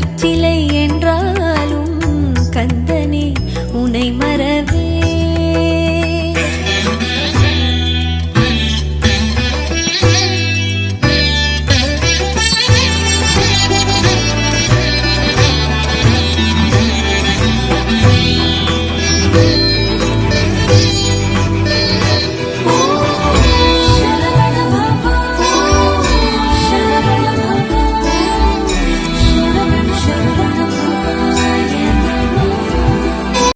கற்சிலை என்றாலும் கந்தனே உனை மர